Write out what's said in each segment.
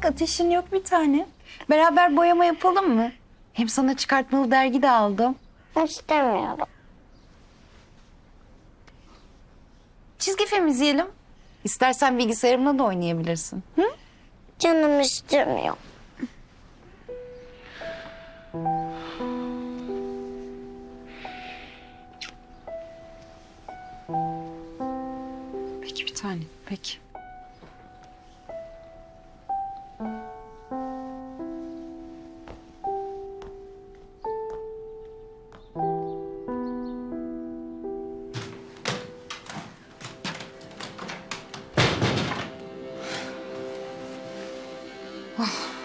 bak ateşin yok bir tane. Beraber boyama yapalım mı? Hem sana çıkartmalı dergi de aldım. İstemiyorum. Çizgi film izleyelim. İstersen bilgisayarımla da oynayabilirsin. Hı? Canım istemiyor. Peki bir tane. Peki. 哎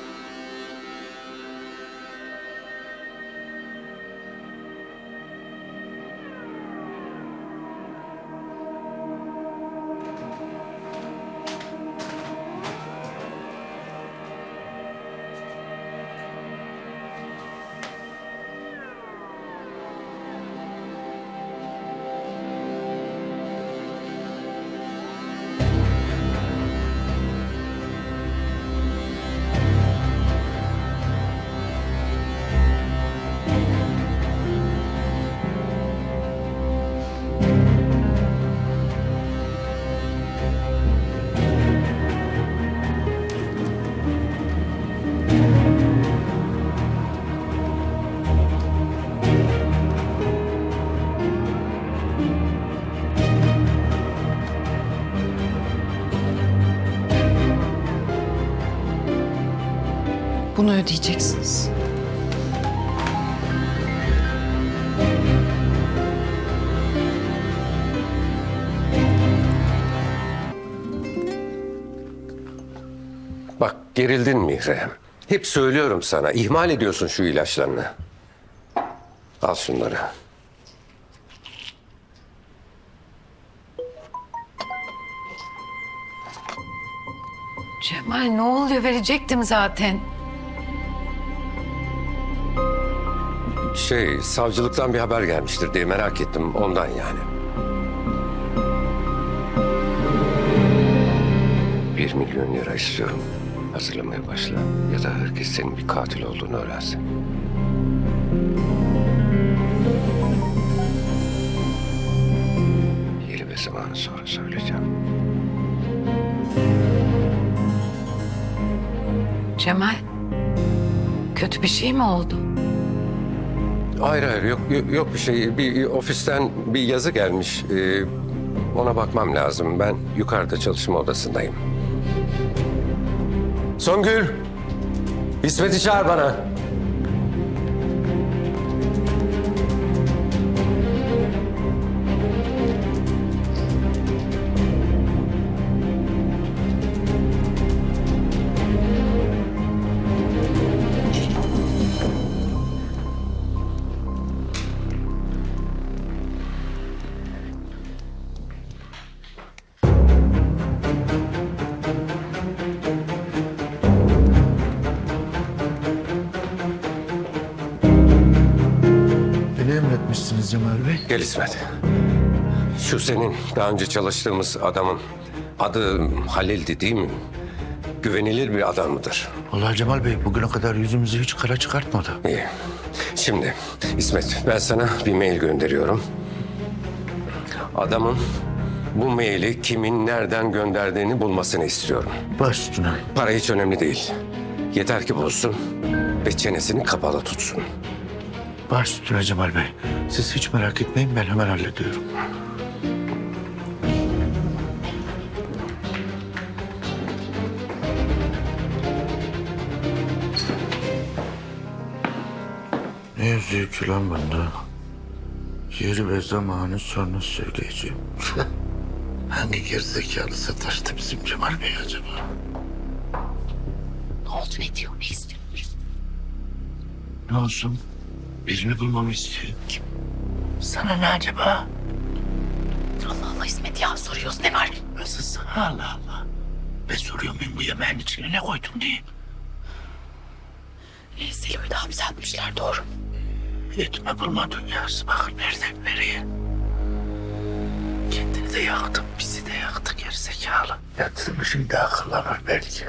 Bunu ödeyeceksiniz. Bak gerildin mi Rem? Hep söylüyorum sana. ihmal ediyorsun şu ilaçlarını. Al şunları. Cemal ne oluyor verecektim zaten. Şey, savcılıktan bir haber gelmiştir diye merak ettim ondan yani. Bir milyon lira istiyorum. Hazırlamaya başla. Ya da herkes senin bir katil olduğunu öğrensin. Yeri ve zamanı sonra söyleyeceğim. Cemal kötü bir şey mi oldu? Hayır hayır yok, yok, bir şey. Bir ofisten bir yazı gelmiş. Ee, ona bakmam lazım. Ben yukarıda çalışma odasındayım. Songül. İsmet'i çağır bana. Emretmişsiniz Cemal Bey. Gel İsmet. Şu senin daha önce çalıştığımız adamın adı Halil'di değil mi? Güvenilir bir adam mıdır? Vallahi Cemal Bey bugüne kadar yüzümüzü hiç kara çıkartmadı. İyi. Şimdi İsmet ben sana bir mail gönderiyorum. Adamın bu maili kimin nereden gönderdiğini bulmasını istiyorum. Baş üstüne. Para hiç önemli değil. Yeter ki bulsun ve çenesini kapalı tutsun. Baş üstüne Cemal Bey. Siz hiç merak etmeyin ben hemen hallediyorum. Ne yazıyor ki lan bunda? Yeri ve zamanı sonra söyleyeceğim. Hangi gerizekalı sataştı bizim Cemal Bey acaba? Ne oldu ne diyor ne istiyor? Ne olsun? Birini bulmamı istiyor. Sana ne acaba? Allah Allah İsmet ya soruyoruz ne var? Nasıl sana Allah Allah. Ben soruyor muyum bu yemeğin içine ne koydun diye. E, Selo'yu da hapse atmışlar doğru. Etme bulma dünyası bak nereden nereye. Kendini de yaktın bizi de yaktı gerizekalı. Yatsın bir şey daha akıllanır belki.